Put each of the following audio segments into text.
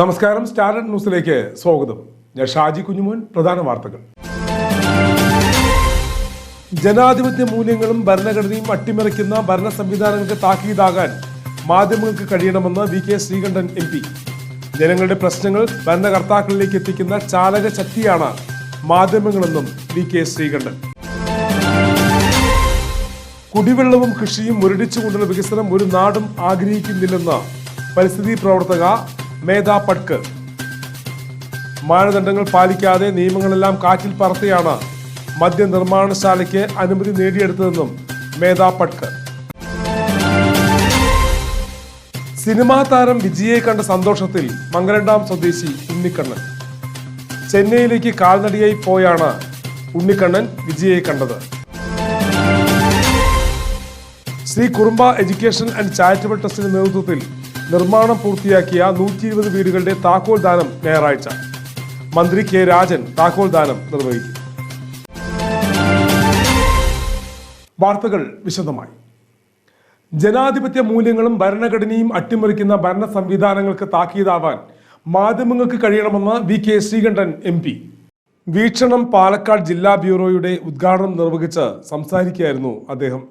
നമസ്കാരം സ്റ്റാർഡ് ന്യൂസിലേക്ക് സ്വാഗതം. ഞാൻ ഷാജി കുഞ്ഞുമോൻ പ്രധാന വാർത്തകൾ. ജനാധിപത്യ മൂല്യങ്ങളും ഭരണഘടനയും അട്ടിമറിക്കുന്ന ഭരണ സംവിധാനങ്ങൾക്ക് താക്കീതാകാൻ മാധ്യമങ്ങൾക്ക് കഴിയണമെന്ന് V K Sreekandan M P. ജനങ്ങളുടെ പ്രശ്നങ്ങൾ ഭരണകർത്താക്കളിലേക്ക് എത്തിക്കുന്ന ചാലക ശക്തിയാണ് മാധ്യമങ്ങളെന്നും വി കെ ശ്രീകണ്ഠൻ. കുടിവെള്ളവും കൃഷിയും മുരടിച്ചുകൊണ്ടുള്ള വികസനം ഒരു നാടും ആഗ്രഹിക്കുന്നില്ലെന്ന് പരിസ്ഥിതി പ്രവർത്തക മേധാ പട്ക് മാനദണ്ഡങ്ങൾ പാലിക്കാതെ നിയമങ്ങളെല്ലാം കാറ്റിൽ പറത്തിയാണ് മദ്യനിർമ്മാണശാലയ്ക്ക് അനുമതി നേടിയെടുത്തതെന്നും മേധാ പട്ക് സിനിമാ താരം വിജയെ കണ്ട സന്തോഷത്തിൽ മംഗലണ്ടാം സ്വദേശി ഉണ്ണിക്കണ്ണൻ. ചെന്നൈയിലേക്ക് കാൽനടിയായി പോയാണ് ഉണ്ണിക്കണ്ണൻ വിജയെ കണ്ടത്. Sree Kurumba education and charitable ട്രസ്റ്റിന്റെ നേതൃത്വത്തിൽ നിർമ്മാണം പൂർത്തിയാക്കിയ നൂറ്റി ഇരുപത് വീടുകളുടെ താക്കോൽ ദാനം ഞായറാഴ്ച. മന്ത്രി കെ രാജൻ താക്കോൽ ദാനം നിർവഹിക്കും. വാർത്തകൾ വിശദമായി. ജനാധിപത്യ മൂല്യങ്ങളും ഭരണഘടനയും അട്ടിമറിക്കുന്ന ഭരണ സംവിധാനങ്ങൾക്ക് താക്കീതാവാൻ മാധ്യമങ്ങൾക്ക് കഴിയണമെന്ന് V K Sreekandan M P. Veekshanam Palakkad ജില്ലാ ബ്യൂറോയുടെ ഉദ്ഘാടനം നിർവഹിച്ച് സംസാരിക്കുകയായിരുന്നു അദ്ദേഹം.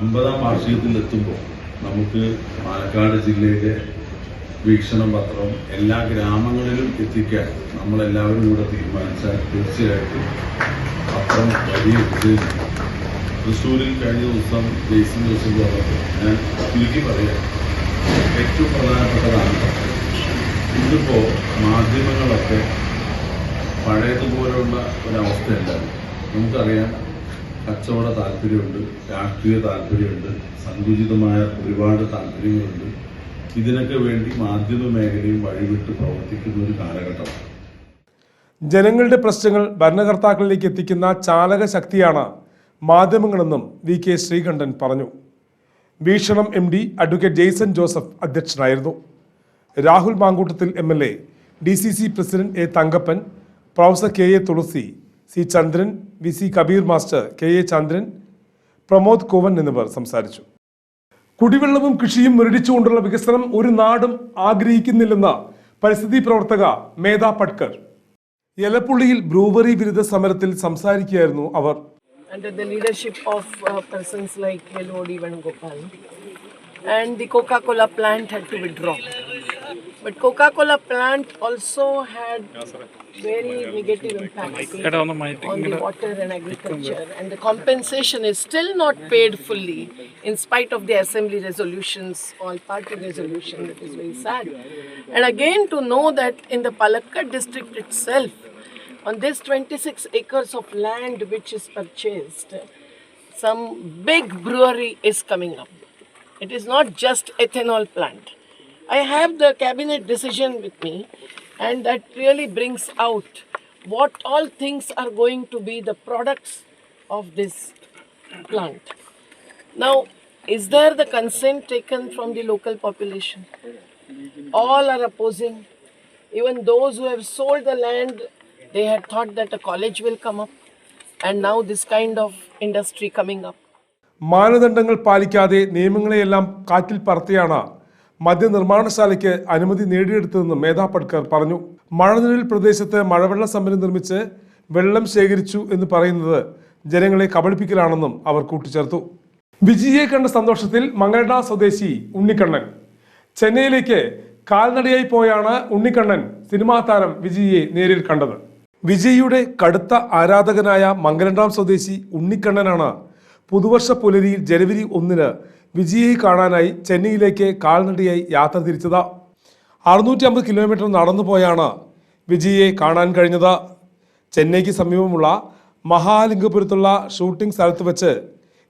അമ്പതാം വാർഷികത്തിലെത്തുമ്പോൾ നമുക്ക് പാലക്കാട് ജില്ലയിലെ വീക്ഷണം പത്രം എല്ലാ ഗ്രാമങ്ങളിലും എത്തിക്കാൻ നമ്മളെല്ലാവരും കൂടെ തീരുമാനിച്ചാൽ തീർച്ചയായിട്ടും പത്രം വലിയ തൃശ്ശൂരിൽ കഴിഞ്ഞ ദിവസം ജയ്സൺ ദിവസം പറഞ്ഞപ്പോൾ ഞാൻ ചുരുക്കി പറയാം. ഏറ്റവും പ്രധാനപ്പെട്ടതാണ് ഇന്നിപ്പോൾ മാധ്യമങ്ങളൊക്കെ പഴയതുപോലുള്ള ഒരവസ്ഥയല്ല. നമുക്കറിയാം കച്ചവട താല്പര്യമുണ്ട് രാഷ്ട്രീയ താല്പര്യമുണ്ട് സങ്കുചിതമായ ഒരുപാട് താല്പര്യങ്ങളുണ്ട്. ഇതിനൊക്കെ വേണ്ടി മാധ്യമ മേഖലയും വഴിവിട്ട് പ്രവർത്തിക്കുന്ന ഒരു കാലഘട്ടമാണ് ജനങ്ങളുടെ പ്രശ്നങ്ങൾ ഭരണകർത്താക്കളിലേക്ക് എത്തിക്കുന്ന ചാലക ശക്തിയാണ് മാധ്യമങ്ങളെന്നും വി കെ ശ്രീകണ്ഠൻ പറഞ്ഞു. Veekshanam M D advocate Jaison Joseph അധ്യക്ഷനായിരുന്നു. Rahul Mamkootathil M L A D C C president A Thankappan professor K A Thulasi C Chandran V C Kabeer master K A Chandran Pramod Kovan എന്നിവർ സംസാരിച്ചു കുടിവെള്ളവും കൃഷിയും മുരടിച്ചുകൊണ്ടുള്ള വികസനം ഒരു നാടും ആഗ്രഹിക്കുന്നില്ലെന്ന പരിസ്ഥിതി പ്രവർത്തക മേധ പട്കർ എലപ്പുള്ളിയിൽ ബ്രൂവറി വിരുദ്ധ സമരത്തിൽ സംസാരിക്കുകയായിരുന്നു അവർ under the leadership of uh, persons like Melody Venugopal. And the Coca-Cola plant had to withdraw. But Coca-Cola plant also had very negative impacts on the water and agriculture. And the compensation is still not paid fully in spite of the assembly resolutions, all party resolution, that is very sad. And again to know that in the Palakkad district itself, on this 26 acres of land which is purchased, some big brewery is coming up. It is not just ethanol plant. I have the cabinet decision with me, and that really brings out what all things are going to be the products of this plant. Now, is there the consent taken from the local population? All are opposing. Even those who have sold the land, they had thought that a college will come up, and now this kind of industry coming up. മാനദണ്ഡങ്ങൾ പാലിക്കാതെ നിയമങ്ങളെയെല്ലാം കാറ്റിൽ പറത്തിയാണ് മദ്യനിർമ്മാണശാലയ്ക്ക് അനുമതി നേടിയെടുത്തതെന്ന് മേധാ പട്കർ പറഞ്ഞു. മഴനിഴൽ പ്രദേശത്ത് മഴവെള്ള സംഭരണി നിർമ്മിച്ച് വെള്ളം ശേഖരിച്ചു എന്ന് പറയുന്നത് ജനങ്ങളെ കബളിപ്പിക്കലാണെന്നും അവർ കൂട്ടിച്ചേർത്തു. വിജിയെ കണ്ട സന്തോഷത്തിൽ മംഗളഡ സ്വദേശി ഉണ്ണിക്കണ്ണൻ. ചെന്നൈയിലേക്ക് കാൽനടയായി പോയാണ് ഉണ്ണിക്കണ്ണൻ സിനിമാ താരം വിജയിയെ നേരിൽ കണ്ടത്. വിജയിയുടെ കടുത്ത ആരാധകനായ മംഗലണ്ടാം സ്വദേശി ഉണ്ണിക്കണ്ണനാണ് പുതുവർഷ പുലരിയിൽ ജനുവരി ഒന്നിന് വിജയിയെ കാണാനായി ചെന്നൈയിലേക്ക് കാൽനടയായി യാത്ര തിരിച്ചത്. അറുന്നൂറ്റി അമ്പത് കിലോമീറ്റർ നടന്നു പോയാണ് വിജയയെ കാണാൻ കഴിഞ്ഞത്. ചെന്നൈക്ക് സമീപമുള്ള മഹാലിംഗപുരത്തുള്ള ഷൂട്ടിംഗ് സ്ഥലത്ത് വെച്ച്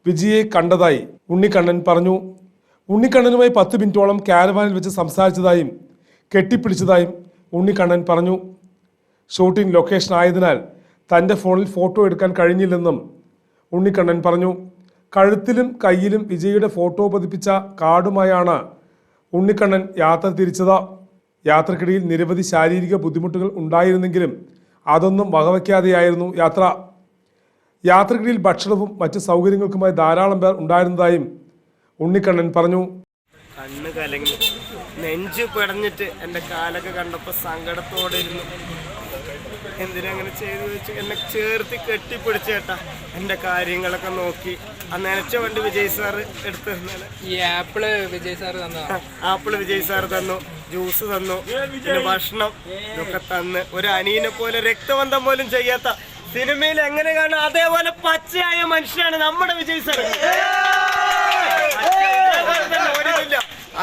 വിജയെ കണ്ടതായി ഉണ്ണിക്കണ്ണൻ പറഞ്ഞു. ഉണ്ണിക്കണ്ണനുമായി പത്ത് മിനിറ്റോളം കാരവാനിൽ വെച്ച് സംസാരിച്ചതായും കെട്ടിപ്പിടിച്ചതായും ഉണ്ണിക്കണ്ണൻ പറഞ്ഞു. ഷൂട്ടിംഗ് ലൊക്കേഷൻ ആയതിനാൽ തന്റെ ഫോണിൽ ഫോട്ടോ എടുക്കാൻ കഴിഞ്ഞില്ലെന്നും ഉണ്ണിക്കണ്ണൻ പറഞ്ഞു. കഴുത്തിലും കയ്യിലും വിജയുടെ ഫോട്ടോ പതിപ്പിച്ച കാർഡുമായാണ് ഉണ്ണിക്കണ്ണൻ യാത്ര തിരിച്ചത്. യാത്രക്കിടയിൽ നിരവധി ശാരീരിക ബുദ്ധിമുട്ടുകൾ ഉണ്ടായിരുന്നെങ്കിലും അതൊന്നും വകവയ്ക്കാതെയായിരുന്നു യാത്ര. യാത്രക്കിടയിൽ ഭക്ഷണവും മറ്റ് സൗകര്യങ്ങൾക്കുമായി ധാരാളം പേർ ഉണ്ടായിരുന്നതായും ഉണ്ണിക്കണ്ണൻ പറഞ്ഞു. കണ്ണ് കലങ്ങി. നെഞ്ച് പിടഞ്ഞിട്ട് എന്റെ കാലൊക്കെ കണ്ടപ്പോൾ സങ്കടത്തോടെ ഇരുന്നു. എന്തിനങ്ങനെ ചെയ്തു വെച്ച് എന്നെ ചേർത്ത് കെട്ടിപ്പിടിച്ചേട്ടാ. എന്റെ കാര്യങ്ങളൊക്കെ നോക്കി. നനച്ച വണ്ടി വിജയ് സാർ എടുത്തു തന്നാണ് ഈ ആപ്പിൾ വിജയ് സാർ തന്നു ആപ്പിൾ വിജയ് സാർ തന്നു ജ്യൂസ് തന്നു പിന്നെ ഭക്ഷണം ഇതൊക്കെ തന്ന്. ഒരു അനിയനെ പോലെ രക്തബന്ധം പോലും ചെയ്യാത്ത സിനിമയിൽ എങ്ങനെ കാണും അതേപോലെ പച്ചയായ മനുഷ്യനാണ് നമ്മുടെ വിജയ് സാർ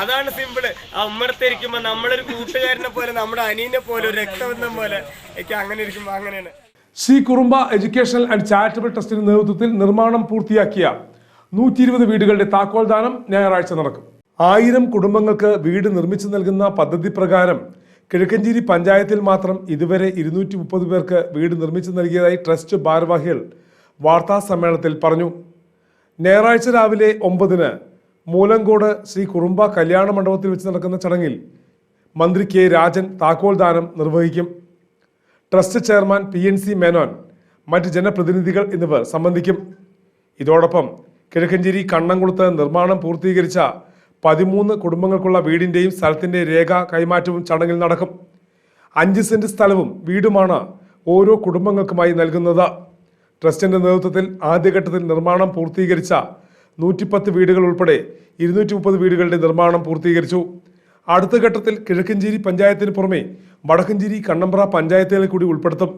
അതാണ് സിമ്പിൾ. അമ്മടത്തിരിക്കുമ്പോ നമ്മളൊരു കൂട്ടുകാരനെ പോലെ നമ്മുടെ അനിയനെ പോലെ ഒരു രക്തബന്ധം പോലെ എനിക്ക് അങ്ങനെ ഇരിക്കുമ്പോ അങ്ങനെയാണ്. Sree Kurumba educational and charitable ട്രസ്റ്റിന്റെ നേതൃത്വത്തിൽ നിർമ്മാണം പൂർത്തിയാക്കിയ നൂറ്റി ഇരുപത് വീടുകളുടെ താക്കോൽ ദാനം ഞായറാഴ്ച നടക്കും. ആയിരം കുടുംബങ്ങൾക്ക് വീട് നിർമ്മിച്ചു നൽകുന്ന പദ്ധതി പ്രകാരം കിഴക്കഞ്ചേരി പഞ്ചായത്തിൽ മാത്രം ഇതുവരെ ഇരുന്നൂറ്റി മുപ്പത് പേർക്ക് വീട് നിർമ്മിച്ചു നൽകിയതായി ട്രസ്റ്റ് ഭാരവാഹികൾ വാർത്താ സമ്മേളനത്തിൽ പറഞ്ഞു. ഞായറാഴ്ച രാവിലെ ഒമ്പതിന് മൂലങ്കോട് ശ്രീ കുറുമ്പ കല്യാണ മണ്ഡപത്തിൽ വെച്ച് നടക്കുന്ന ചടങ്ങിൽ മന്ത്രി കെ രാജൻ താക്കോൽ ദാനം നിർവഹിക്കും. Trust chairman P N C Menon മറ്റ് ജനപ്രതിനിധികൾ എന്നിവർ സംബന്ധിക്കും. ഇതോടൊപ്പം കിഴക്കഞ്ചേരി കണ്ണംകുളത്ത് നിർമ്മാണം പൂർത്തീകരിച്ച പതിമൂന്ന് കുടുംബങ്ങൾക്കുള്ള വീടിന്റെയും സ്ഥലത്തിന്റെ രേഖ കൈമാറ്റവും ചടങ്ങിൽ നടക്കും. അഞ്ച് സെന്റ് സ്ഥലവും വീടുമാണ് ഓരോ കുടുംബങ്ങൾക്കുമായി നൽകുന്നത്. ട്രസ്റ്റിന്റെ നേതൃത്വത്തിൽ ആദ്യഘട്ടത്തിൽ നിർമ്മാണം പൂർത്തീകരിച്ച നൂറ്റിപ്പത്ത് വീടുകൾ ഉൾപ്പെടെ ഇരുന്നൂറ്റി മുപ്പത് വീടുകളുടെ നിർമ്മാണം പൂർത്തീകരിച്ചു. അടുത്ത ഘട്ടത്തിൽ കിഴക്കഞ്ചേരി പഞ്ചായത്തിന് പുറമെ വടക്കഞ്ചേരി കണ്ണമ്പ്ര പഞ്ചായത്തുകൾ കൂടി ഉൾപ്പെടുത്തും.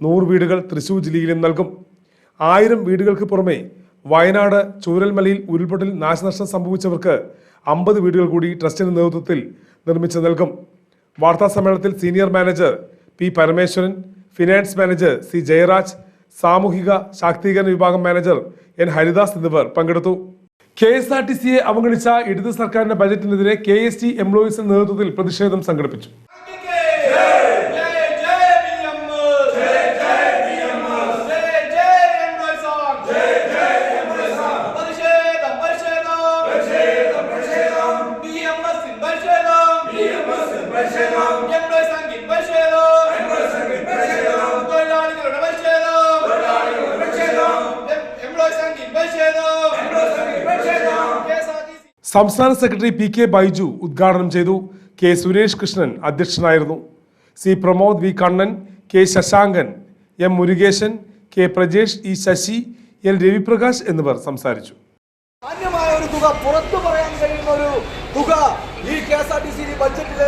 നൂറ് വീടുകൾ തൃശൂർ ജില്ലയിലും നൽകും. ആയിരം വീടുകൾക്ക് പുറമെ വയനാട് ചൂരൽമലയിൽ ഉരുൾപൊട്ടൽ നാശനഷ്ടം സംഭവിച്ചവർക്ക് അമ്പത് വീടുകൾ കൂടി ട്രസ്റ്റിന്റെ നേതൃത്വത്തിൽ നിർമ്മിച്ചു നൽകും. വാർത്താ സമ്മേളനത്തിൽ senior manager P Parameswaran finance manager C Jayaraj സാമൂഹിക ശാക്തീകരണ വിഭാഗം മാനേജർ എൻ ഹരിദാസ് എന്നിവർ പങ്കെടുത്തു. കെ എസ് ആർ ടി സിയെ അവഗണിച്ച ഇടത് സർക്കാരിന്റെ ബജറ്റിനെതിരെ കെ എസ് ടി എംപ്ലോയീസിന്റെ നേതൃത്വത്തിൽ പ്രതിഷേധം സംഘടിപ്പിച്ചു. സംസ്ഥാന സെക്രട്ടറി പി കെ ബൈജു ഉദ്ഘാടനം ചെയ്തു കെ സുരേഷ് കൃഷ്ണൻ അധ്യക്ഷനായിരുന്നു. C Pramod V Kannan K Sasankan M Murukesan K Prajesh E Sasi L Raviprakash എന്നിവർ സംസാരിച്ചു. മാന്യമായ ഒരു തുക പുറത്തു പറയാൻ കഴിയുന്ന ഒരു തുക ഈ K S R T C ബഡ്ജറ്റിൽ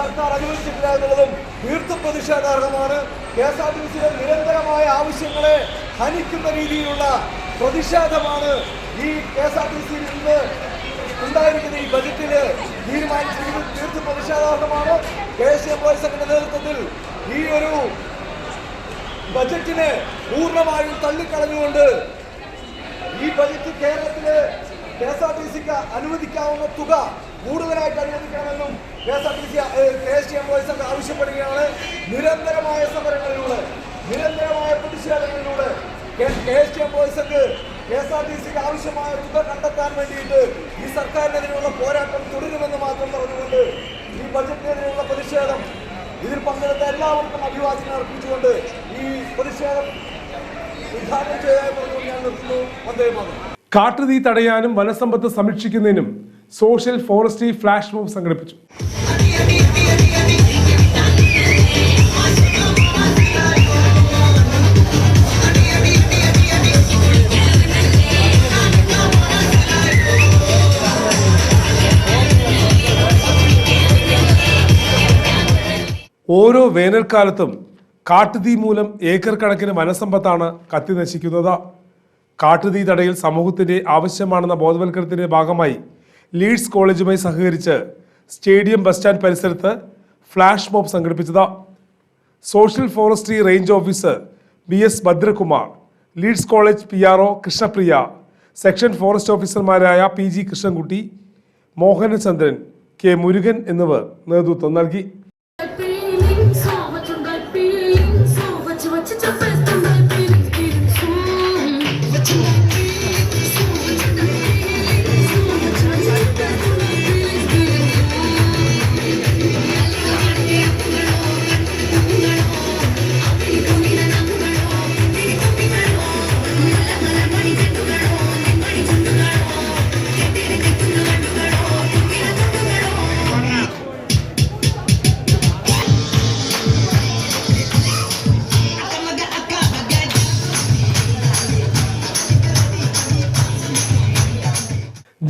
സർക്കാർ അനുവദിച്ചിട്ടില്ല എന്നുള്ളതും തീർത്തും പ്രതിഷേധാർഹമാണ്. കെ എസ് ആർ ടി സിയുടെ നിരന്തരമായ ആവശ്യങ്ങളെ ഹനിക്കുന്ന രീതിയിലുള്ള പ്രതിഷേധമാണ് ഈ കെ എസ് ആർ ടി സിയിൽ നിന്ന് ഉണ്ടായിരിക്കുന്ന ഈ ബജറ്റിൽ തീരുമാനിച്ചിരിക്കുന്നത് തീർത്തും പ്രതിഷേധാർഹമാണ്. കെ എസ് സി എംപ്ലോയീസ് സംഘടന നേതൃത്വത്തിൽ ഈ ഒരു ബജറ്റിനെ പൂർണമായും തള്ളിക്കളഞ്ഞുകൊണ്ട് ഈ ബജറ്റ് കേരളത്തിൽ കെ എസ് ആർ ടി സിക്ക് അനുവദിക്കാവുന്ന തുക കൂടുതലായിട്ട് അനുവദിക്കണമെന്നും K S R T C K S T ആവശ്യപ്പെടുകയാണ്. നിരന്തരമായ സമരങ്ങളിലൂടെ നിരന്തരമായ പ്രതിഷേധങ്ങളിലൂടെ K S T employees Sangh K S R T സിക്ക് ആവശ്യമായ തുക കണ്ടെത്താൻ വേണ്ടിയിട്ട് ഈ സർക്കാരിനെതിരെയുള്ള പോരാട്ടം തുടരുമെന്ന് മാത്രം പറഞ്ഞുകൊണ്ട് ഈ ബജറ്റിനെതിരെയുള്ള പ്രതിഷേധം ഇതിൽ പങ്കെടുത്ത എല്ലാവർക്കും അഭിവാദ്യങ്ങൾ അർപ്പിച്ചുകൊണ്ട് ഈ പ്രതിഷേധം ഉദ്ഘാടനം ചെയ്തതായി പറഞ്ഞുകൊണ്ട് ഞാൻ നിർത്തുന്നു. വന്ദേ കാട്ടുതീ തടയാനും വനസമ്പത്ത് സംരക്ഷിക്കുന്നതിനും സോഷ്യൽ ഫോറസ്ട്രി ഫ്ലാഷ് മോബ് സംഘടിപ്പിച്ചു. ഓരോ വേനൽക്കാലത്തും കാട്ടുതീ മൂലം ഏക്കർ കണക്കിന് വനസമ്പത്താണ് കത്തി നശിക്കുന്നത്. കാട്ടുതീ തടയൽ സമൂഹത്തിന്റെ ആവശ്യമാണെന്ന ബോധവൽക്കരണത്തിന്റെ ഭാഗമായി ലീഡ്സ് കോളേജുമായി സഹകരിച്ച് സ്റ്റേഡിയം ബസ് സ്റ്റാൻഡ് പരിസരത്ത് ഫ്ലാഷ് മോബ് സംഘടിപ്പിച്ചത്. Social forestry range officer B S Bhadrakumar Leeds college P R Krishnapriya section forest ഓഫീസർമാരായ P G Krishnankutty Mohanachandran K Murukan എന്നിവർ നേതൃത്വം നൽകി.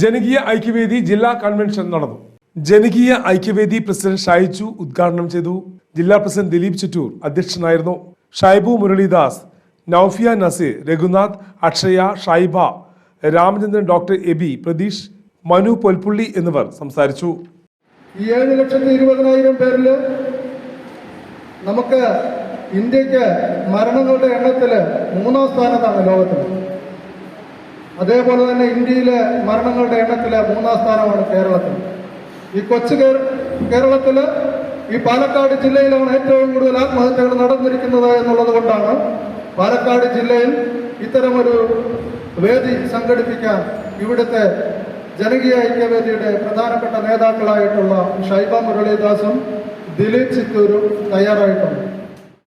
ജനകീയ ഐക്യവേദി ജില്ലാ കൺവെൻഷൻ നടന്നു. ജനകീയ ഐക്യവേദി പ്രസിഡന്റ് ഷായിച്ചു ഉദ്ഘാടനം ചെയ്തു. ജില്ലാ പ്രസിഡന്റ് ദിലീപ് ചിറ്റൂർ അധ്യക്ഷനായിരുന്നു. ഷൈബു മുരളീദാസ് നൌഫിയ നസീർ രഘുനാഥ് അക്ഷയ ഷൈബ രാമചന്ദ്രൻ ഡോക്ടർ എബി പ്രതീഷ് മനു പൊൽപ്പുള്ളി എന്നിവർ സംസാരിച്ചു. ഏഴ് ലക്ഷത്തി ഇരുപതിനായിരം പേരിൽ നമുക്ക് ഇന്ത്യയ്ക്ക് മരണങ്ങളുടെ എണ്ണത്തിൽ മൂന്നാം സ്ഥാനത്താണ് ലോകത്തിൽ അതേപോലെ തന്നെ ഇന്ത്യയിലെ മരണങ്ങളുടെ എണ്ണത്തിൽ മൂന്നാം സ്ഥാനമാണ് കേരളത്തിൽ. ഈ കൊച്ചു കേരളത്തിൽ ഈ പാലക്കാട് ജില്ലയിലാണ് ഏറ്റവും കൂടുതൽ ആത്മഹത്യകൾ നടന്നിരിക്കുന്നത് എന്നുള്ളത് കൊണ്ടാണ് പാലക്കാട് ജില്ലയിൽ ഇത്തരമൊരു വേദി സംഘടിപ്പിക്കാൻ ഇവിടുത്തെ ജനകീയ ഐക്യവേദിയുടെ പ്രധാനപ്പെട്ട നേതാക്കളായിട്ടുള്ള ഷൈബ മുരളീദാസും ദിലീപ് ചിത്തൂരും തയ്യാറായിട്ടുണ്ട്.